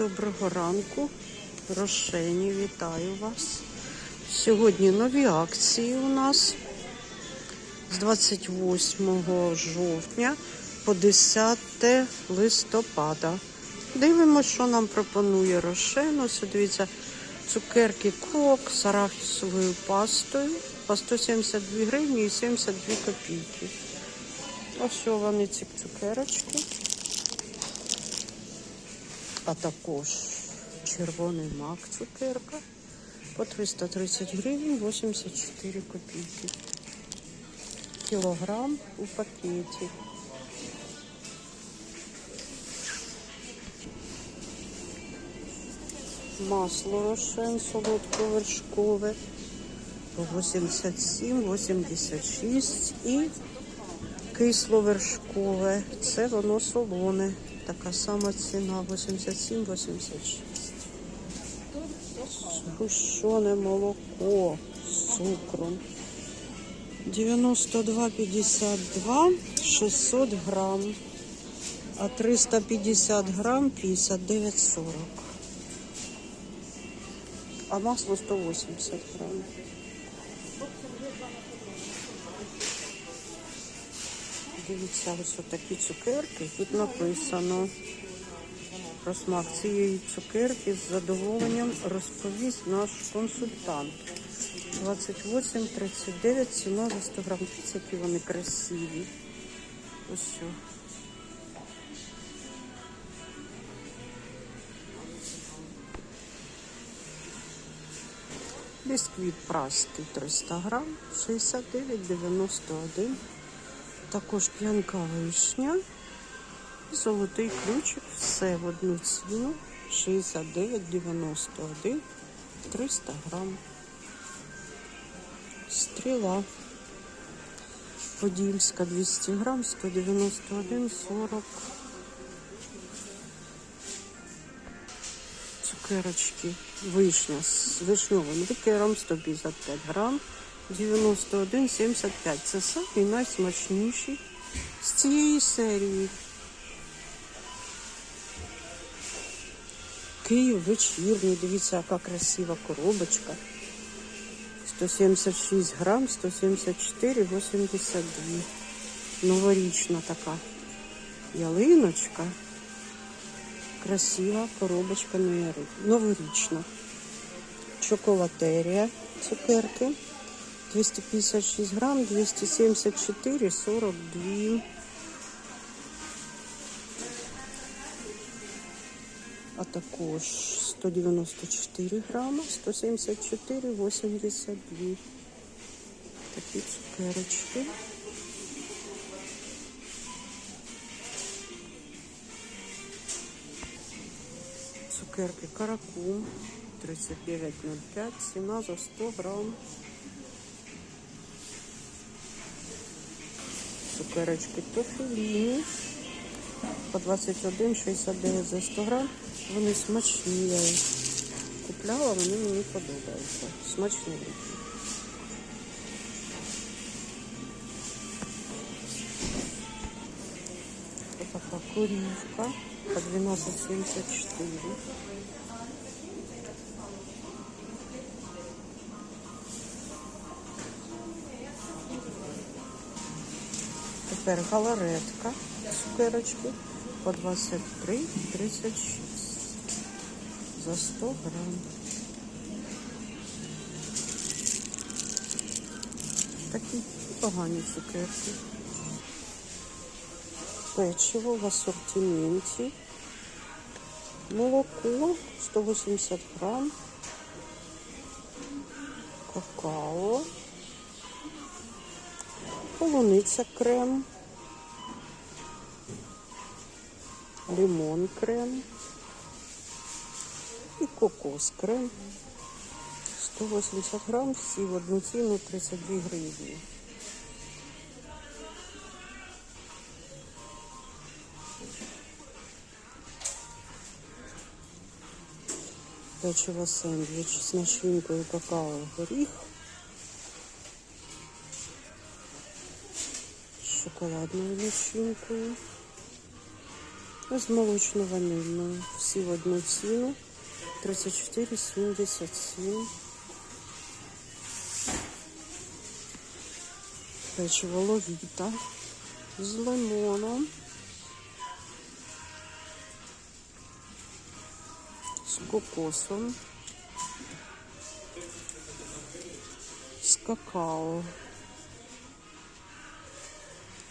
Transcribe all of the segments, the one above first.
доброго ранку. Рошені, вітаю вас. Сьогодні нові акції у нас з 28 жовтня по 10 листопада. Дивимося, що нам пропонує Рошен. Ось дивіться, цукерки крок з арахісовою пастою по 172 гривні і 72 копійки. Ось вони ці цукерочки. А також червоний мак цукерка по 330 гривень 84 копійки. Кілограм у пакеті. Масло рошен солодковершкове по 87, 86 і кисловершкове. Це воно солоне. Така сама ціна 87-86. Згущене молоко з цукром. 92,52 600 грам. А 350 грам 59,40. А масло 180 грам. Дивіться, ось такі цукерки. Тут написано про смак цієї цукерки з задоволенням розповість наш консультант. 28,39 ціна за 100 грам. Дивіться, які вони красиві. Ось що. Бісквіт праски 300 грам, 69,91. Також п'янка вишня. Золотий ключик. Все в одну ціну. 69,91. 300 грам. Стріла. Подільська 200 грам, 191,40. Цукерочки. Вишня з вишньовим лікером 155 грам. 91,75. Це самі найсмачніші з цієї серії. Київ вечірній. Дивіться, яка красива коробочка. 176 грам, 174,82. Новорічна така ялиночка. Красива коробочка новорічна. Чоколатерія цукерки. 256 грам, 274, 42. А також 194 грама, 174, 82. Такі цукерочки. Цукерки каракум 39,05, ціна за 100 грам. Цукерочки тофіліні по 21,69 за 100 грам. Вони смачні. Я їх купляла, вони мені подобаються. Смачні. Ось така корівка по 12,74. Тепер галаретка цукерочки по 23,36 за 100 грам. Такі погані цукерки. Печиво в асортименті. Молоко 180 грам. Какао. Полуниця крем. Лимон крем. І кокос крем. 180 грам, всі в одну ціну 32 гривні. Печиво сендвіч з начинкою какао горіх. Шоколадною начинкою. З молочно-ванильною. Всі в одну ціну. 34,77. Печиво ловіта з лимоном. З кокосом. З какао.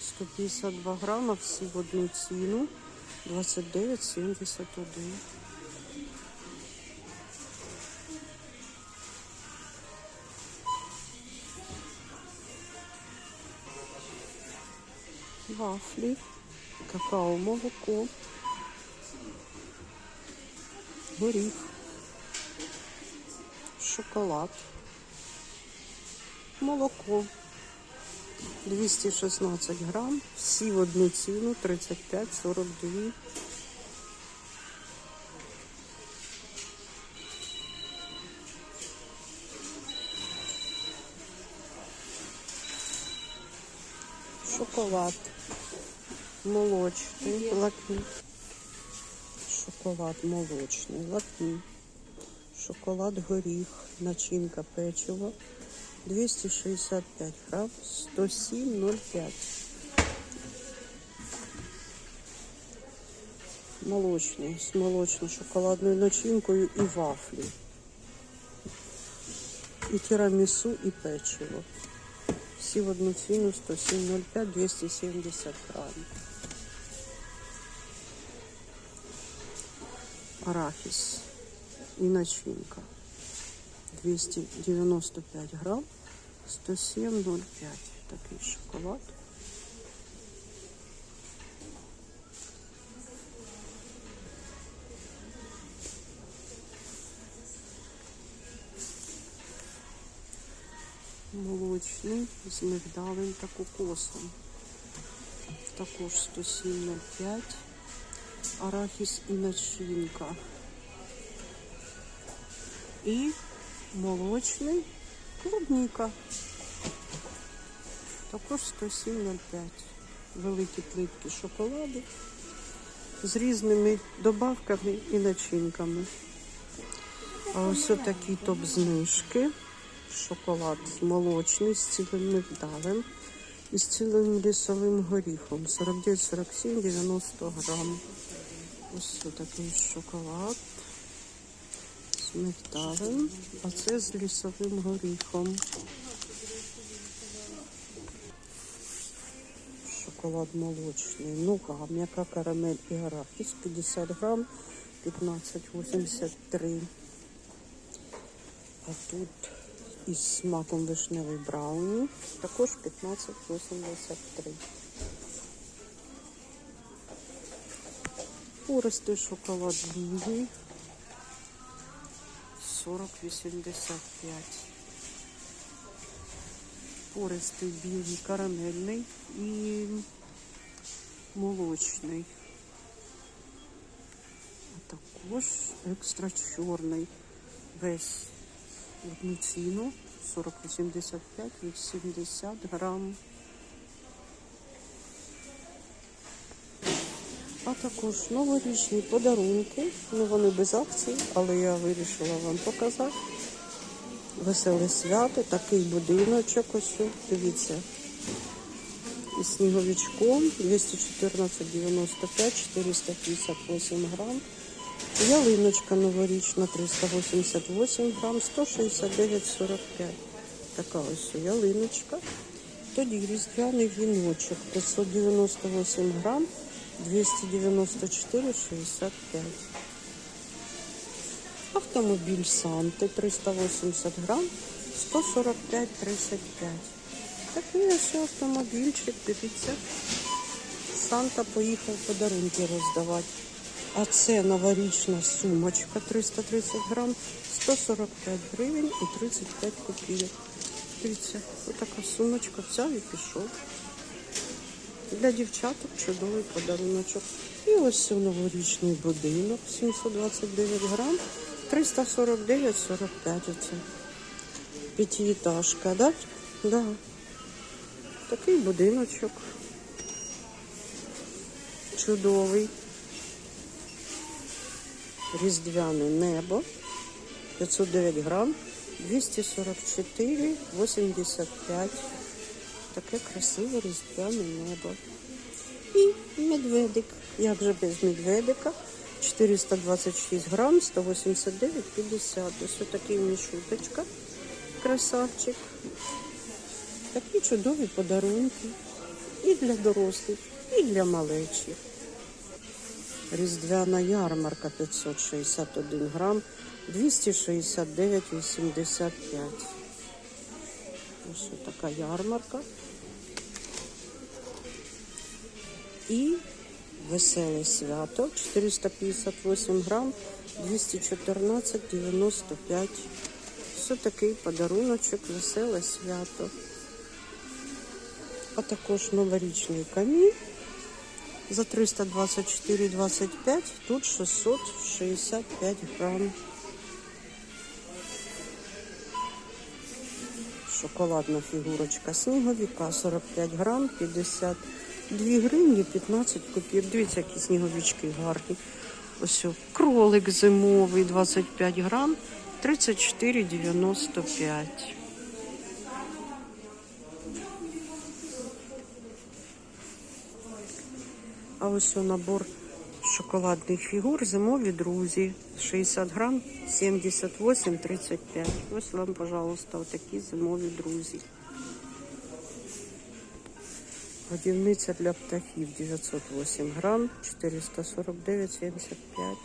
152 грама, всі в одну ціну. 29,71. Вафлі, какао, молоко, горіх, шоколад, молоко. 216 грам, всі в одну ціну, 35,42. Шоколад молочний, лакні. Шоколад молочний, лакні. Шоколад горіх, начинка печиво. 265 грам, 107,05. Молочний, з молочно-шоколадною начинкою і вафлі. І тирамісу, і печиво. Всі в одну ціну 107,05, 270 грам. Арахіс і начинка. 295 грам, 107,05. Такий шоколад. Молочний з мигдалем та кокосом. Також 107,05. Арахіс і начинка. І молочний клубніка. Також 107,05. Великі плитки шоколаду з різними добавками і начинками. А ось такі топ-знижки. Шоколад молочний з цілим мигдалем і з цілим лісовим горіхом. 49-47, 90 грам. Ось такий шоколад мигдалем, а це з лісовим горіхом. Шоколад молочний. Ну-ка, м'яка карамель і арахіс 50 грам, 15,83. А тут із смаком вишневий брауні, також 15,83. Пористий шоколад білий 40,85. Пористий білий карамельний і молочний. А також екстра чорний. Весь одну ціну 40,85 від 70 грам. Також новорічні подарунки. Ну вони без акцій, але я вирішила вам показати. Веселе свято, такий будиночок ось. Дивіться. Із сніговичком 214,95, 458 грам. Ялиночка новорічна 388 грам, 169,45. Така ось ялиночка. Тоді різдвяний віночок 598 грам, 294,65. Автомобіль Санти 380 грам, 145,35. Такий ось автомобільчик, дивіться. Санта поїхав подарунки роздавати. А це новорічна сумочка 330 грам, 145 гривень і 35 копійок. Дивіться, отака сумочка взяв і пішов. Для дівчаток чудовий подаруночок. І ось новорічний будинок 729 грам, 349,45 оце. П'ятиэтажка, да? Да. Такий будиночок. Чудовий. Різдвяне небо 509 грам 244,85. Таке красиве різдвяне небо. І медведик. Як же без медведика? 426 грам, 189,50. Ось отакий мішуточка. Красавчик. Такі чудові подарунки. І для дорослих, і для малечі. Різдвяна ярмарка 561 грам, 269,85. Ось така ярмарка. І веселе свято 458 грам, 214,95. Ось такий подаруночок, веселе свято. А також новорічний камінь за 324,25, тут 665 грам. Шоколадна фігурочка сніговіка 45 грам, 52 гривні, 15 копійок. Дивіться, які сніговички гарні. Ось кролик зимовий 25 грам, 34,95. А ось набор шоколадних фігур зимові друзі. 60 грам, 78,35. Ось вам, пожалуйста, отакі зимові друзі. Годівниця для птахів 908 грам, 449,75.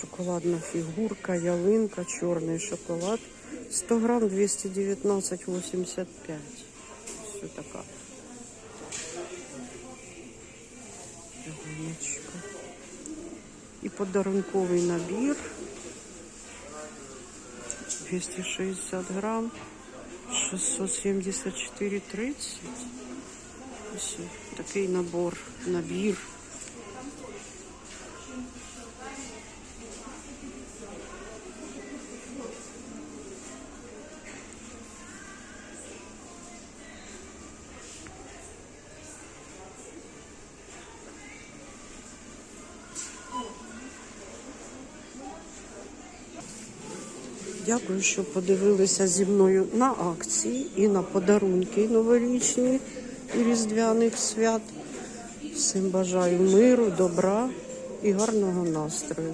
Шоколадна фігурка, ялинка, чорний шоколад. 100 грам 219,85. Все така. Ялиночка. І подарунковий набір. 260 грам. 674,30. Ось такий набор, набір. Дякую, що подивилися зі мною на акції і на подарунки новорічні і різдвяних свят. Всім бажаю миру, добра і гарного настрою.